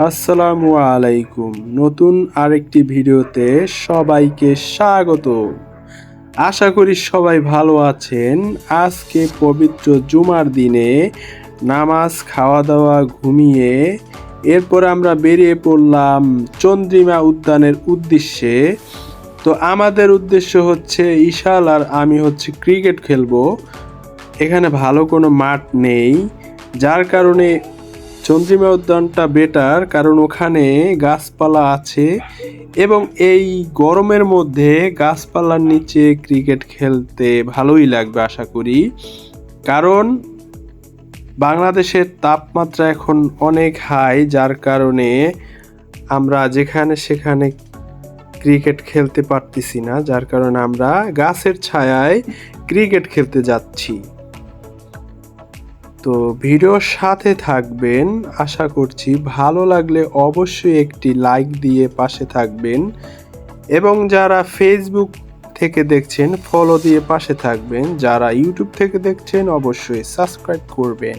আসসালামু আলাইকুম। নতুন আরেকটি ভিডিওতে সবাইকে স্বাগত। আশা করি সবাই ভালো আছেন। আজকে পবিত্র জুমার দিনে নামাজ খাওয়া দাওয়া ঘুমিয়ে এরপর আমরা বেরিয়ে পড়লাম চন্দ্রিমা উদ্যানের উদ্দেশ্যে। তো আমাদের উদ্দেশ্য হচ্ছে ইশাল আর আমি হচ্ছে ক্রিকেট খেলব। এখানে ভালো কোনো মাঠ নেই। যার কারণে চন্দ্রিমা উদ্যানটা বেটার কারণ ওখানে গাছপালা আছে এবং এই গরমের মধ্যে গাছপালার নিচে ক্রিকেট খেলতে ভালোই লাগবে আশা করি। কারণ বাংলাদেশের তাপমাত্রা এখন অনেক হাই যার কারণে আমরা যেখানে সেখানে ক্রিকেট খেলতে পারতেছি না, যার কারণে আমরা গাছের ছায়ায় ক্রিকেট খেলতে যাচ্ছি। তো ভিডিওর সাথে থাকবেন। আশা করছি ভালো লাগলে অবশ্যই একটি লাইক দিয়ে পাশে থাকবেন। এবং যারা ফেসবুক থেকে দেখছেন ফলো দিয়ে পাশে থাকবেন। যারা ইউটিউব থেকে দেখছেন, অবশ্যই সাবস্ক্রাইব করবেন।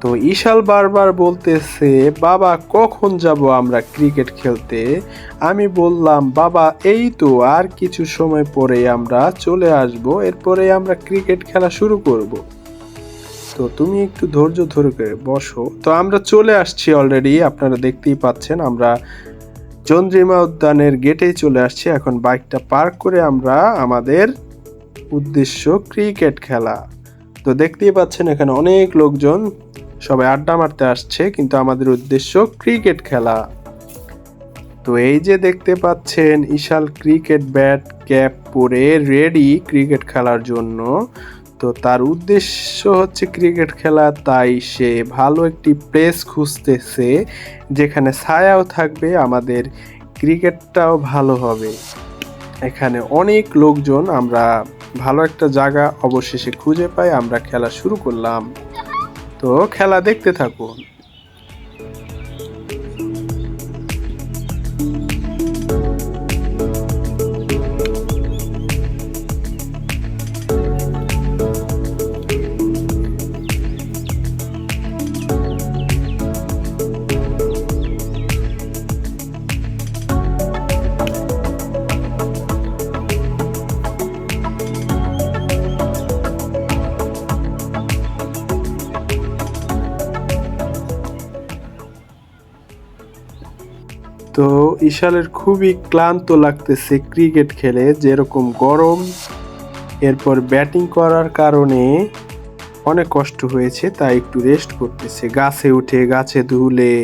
তো ইশাল বারবার বলতেছে, বাবা, কখন যাব আমরা ক্রিকেট খেলতে? আমি বললাম, বাবা, এই তো আর কিছু সময় পরে আমরা চলে আসব। এরপরে আমরা ক্রিকেট খেলা শুরু করব। তো তুমি একটু ধৈর্য ধরে বসো। তো আমরা চলে আসছি অলরেডি আপনারা দেখতেই পাচ্ছেন, আমরা চন্দ্রিমা উদ্যানের গেটেই চলে আসছি। এখন বাইকটা পার্ক করে আমরা আমাদের উদ্দেশ্য ক্রিকেট খেলা। তো দেখতেই পাচ্ছেন এখানে অনেক লোকজন, সবাই আড্ডা মারতে আসছে, কিন্তু আমাদের উদ্দেশ্য ক্রিকেট খেলা। তো এই যে দেখতে পাচ্ছেন ইশাল ক্রিকেট ব্যাট ক্যাপ পরে রেডি ক্রিকেট খেলার জন্য। তো তার উদ্দেশ্য হচ্ছে ক্রিকেট খেলা, তাই সে ভালো একটি প্লেস খুঁজতেছে যেখানে ছায়াও থাকবে, আমাদের ক্রিকেটটাও ভালো হবে। এখানে অনেক লোকজন, আমরা ভালো একটা জায়গা অবশেষে খুঁজে পাই, আমরা খেলা শুরু করলাম। তো খেলা দেখতে থাকুন। তো ইশালের খুবই ক্লান্ত লাগতেছে ক্রিকেট খেলে, যেরকম গরম, এরপর ব্যাটিং করার কারণে অনেক কষ্ট হয়েছে, তাই একটু রেস্ট করতেছে। গাছে উঠে, গাছে ধুলে